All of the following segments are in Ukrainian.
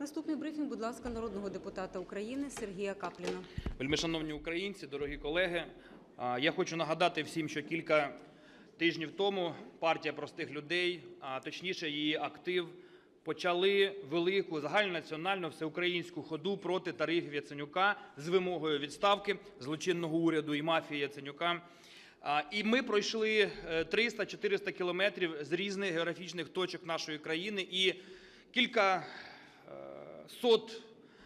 Наступний брифінг, будь ласка, народного депутата України Сергія Капліна. Вельмишановні українці, дорогі колеги, я хочу нагадати всім, що кілька тижнів тому партія простих людей, а точніше її актив, почали велику загальнонаціональну всеукраїнську ходу проти тарифів Яценюка з вимогою відставки злочинного уряду і мафії Яценюка. І ми пройшли е, 300-400 кілометрів з різних географічних точок нашої країни і кілька е, сот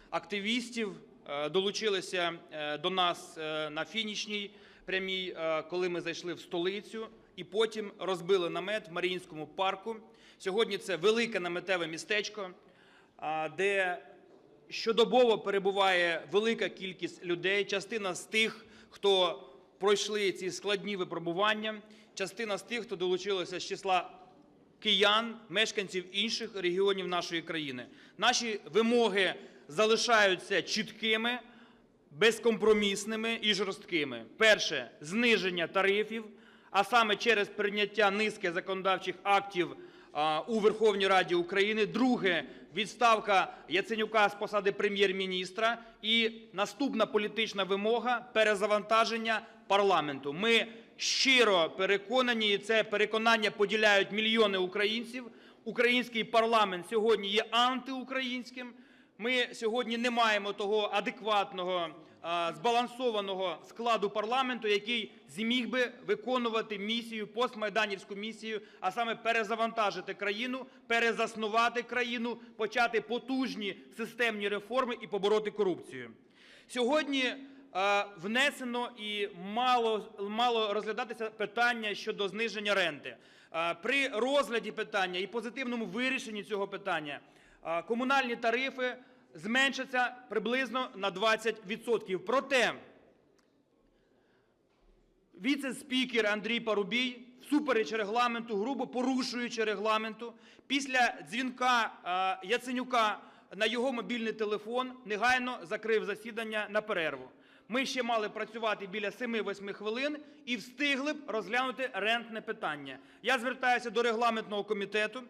активістів е, долучилися е, до нас е, на фінішній прямій, коли ми зайшли в столицю, і потім розбили намет в Маріїнському парку. Сьогодні це велике наметеве містечко, де щодобово перебуває велика кількість людей. Частина з тих, хто пройшли ці складні випробування, частина з тих, хто долучилися з числа киян, мешканців інших регіонів нашої країни. Наші вимоги залишаються чіткими, безкомпромісними і жорсткими. Перше зниження тарифів, а саме через прийняття низки законодавчих актів у Верховній Раді України. Друге відставка Яценюка з посади прем'єр-міністра. І наступна політична вимога перезавантаження парламенту. Ми щиро переконані, і це переконання поділяють мільйони українців. Український парламент сьогодні є антиукраїнським. Ми сьогодні не маємо того адекватного, збалансованого складу парламенту, який зміг би виконувати місію, постмайданівську місію, а саме перезавантажити країну, перезаснувати країну, почати потужні системні реформи і побороти корупцію. Сьогодні внесено і мало, мало розглядатися питання щодо зниження ренти. Е, При розгляді питання і позитивному вирішенні цього питання е, комунальні тарифи зменшаться приблизно на 20%. Проте віце-спікер Андрій Парубій, всупереч регламенту, грубо порушуючи регламенту, після дзвінка е, Яценюка на його мобільний телефон негайно закрив засідання на перерву. Ми ще мали працювати біля 7-8 хвилин і встигли б розглянути рентне питання. Я звертаюся до регламентного комітету,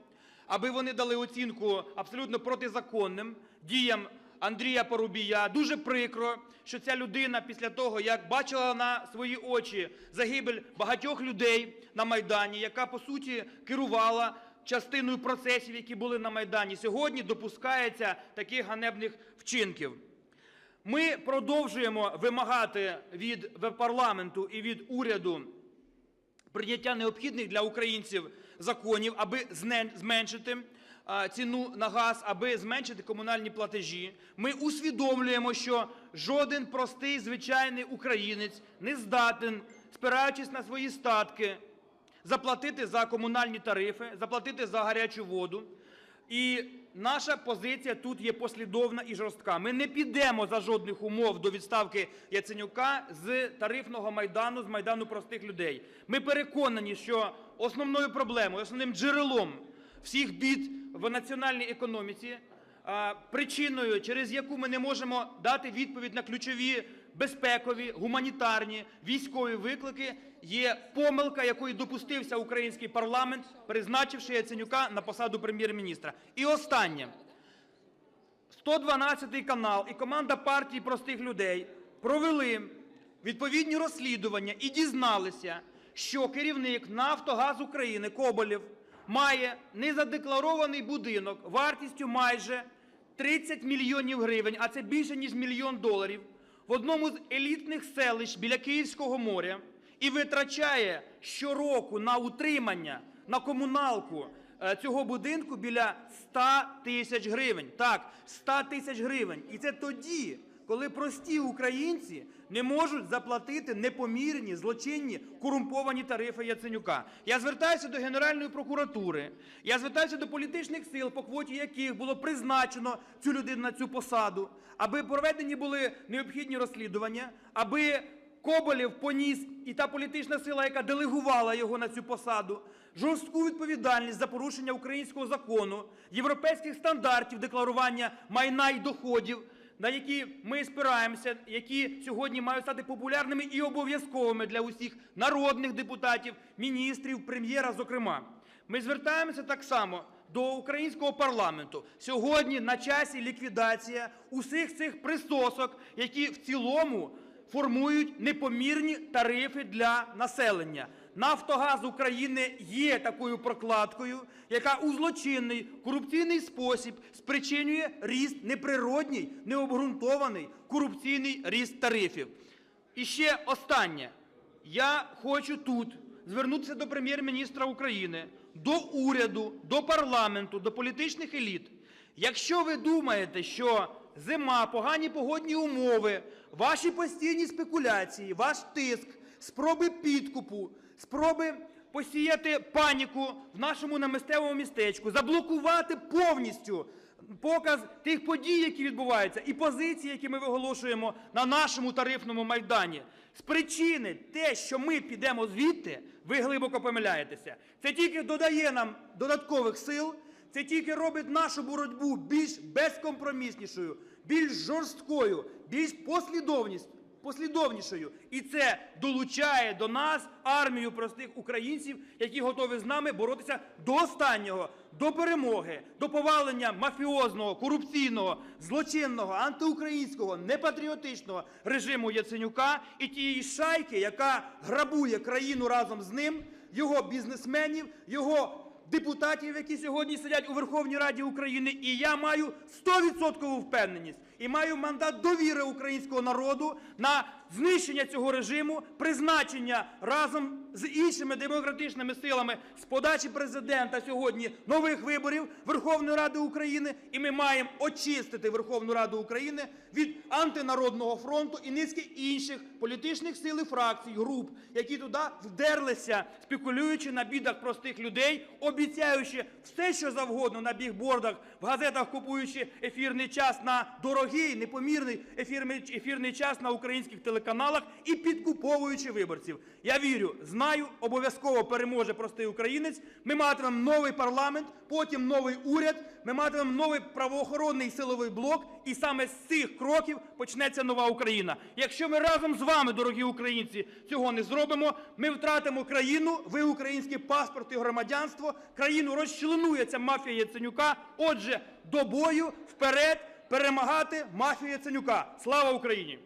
аби вони дали оцінку абсолютно протизаконним діям Андрія Порубія. Дуже прикро, що ця людина після того, як бачила на свої очі загибель багатьох людей на Майдані, яка по суті керувала частиною процесів, які були на Майдані, сьогодні допускається таких ганебних вчинків. Ми продовжуємо вимагати від парламенту і від уряду прийняття необхідних для українців законів, аби зменшити ціну на газ, аби зменшити комунальні платежі. Ми усвідомлюємо, що жоден простий звичайний українець не здатен, спираючись на свої статки, заплатити за комунальні тарифи, заплатити за гарячу воду. І наша позиція тут є послідовна і жорстка. Ми не підемо за жодних умов до відставки Яценюка з тарифного майдану, з майдану простих людей. Ми переконані, що основною проблемою, основним джерелом всіх бід в національній економіці, причиною, через яку ми не можемо дати відповідь на ключові безпекові, гуманітарні, військові виклики, є помилка, якої допустився український парламент, призначивши Яценюка на посаду прем'єр-міністра. І останнє. 112 канал і команда партії простих людей провели відповідні розслідування і дізналися, що керівник Нафтогаз України Коболєв має незадекларований будинок вартістю майже 30 мільйонів гривень, а це більше ніж мільйон доларів, в одному з елітних селищ біля Київського моря і витрачає щороку на утримання, на комуналку е, цього будинку біля 100 тисяч гривень. Так, 100 тисяч гривень. І це тоді, коли прості українці не можуть заплатити непомірні, злочинні, корумповані тарифи Яценюка. Я звертаюся до Генеральної прокуратури, я звертаюся до політичних сил, по квоті яких було призначено цю людину на цю посаду, аби проведені були необхідні розслідування, аби Коболєв поніс і та політична сила, яка делегувала його на цю посаду, жорстку відповідальність за порушення українського закону, європейських стандартів декларування майна і доходів, на які ми спираємося, які сьогодні мають стати популярними і обов'язковими для усіх народних депутатів, міністрів, прем'єра, зокрема. Ми звертаємося так само до українського парламенту. Сьогодні на часі ліквідація усіх цих присосок, які в цілому формують непомірні тарифи для населення. Нафтогаз України є такою прокладкою, яка у злочинний корупційний спосіб спричинює ріст неприродній, необґрунтований корупційний ріст тарифів. І ще останнє. Я хочу тут звернутися до прем'єр-міністра України, до уряду, до парламенту, до політичних еліт. Якщо ви думаєте, що зима, погані погодні умови, ваші постійні спекуляції, ваш тиск, спроби підкупу, спроби посіяти паніку в нашому намистевому містечку, заблокувати повністю показ тих подій, які відбуваються, і позиції, які ми виголошуємо на нашому тарифному майдані, спричинить те, що ми підемо звідти, ви глибоко помиляєтеся. Це тільки додає нам додаткових сил, це тільки робить нашу боротьбу більш безкомпроміснішою, більш жорсткою, більш послідовність, послідовнішою. І це долучає до нас армію простих українців, які готові з нами боротися до останнього, до перемоги, до повалення мафіозного, корупційного, злочинного, антиукраїнського, непатріотичного режиму Яценюка і тієї шайки, яка грабує країну разом з ним, його бізнесменів, його депутатів, які сьогодні сидять у Верховній Раді України, і я маю 100% впевненість і маю мандат довіри українського народу на знищення цього режиму, призначення разом з іншими демократичними силами з подачі президента сьогодні нових виборів Верховної Ради України, і ми маємо очистити Верховну Раду України від антинародного фронту і низки інших політичних сил і фракцій, груп, які туди вдерлися, спекулюючи на бідах простих людей, обіцяючи все, що завгодно на бігбордах, в газетах купуючи ефірний час на дорогий, непомірний ефірний, час на українських телеканалах і підкуповуючи виборців. Я вірю, знаю, обов'язково переможе простий українець. Ми матимемо новий парламент, потім новий уряд, ми матимемо новий правоохоронний силовий блок, і саме з цих кроків почнеться нова Україна. Якщо ми разом з вами, дорогі українці, цього не зробимо, ми втратимо країну, ви український паспорт і громадянство, країну розчленує ця мафія Яценюка. Отже, до бою, вперед, перемагати мафію Яценюка. Слава Україні!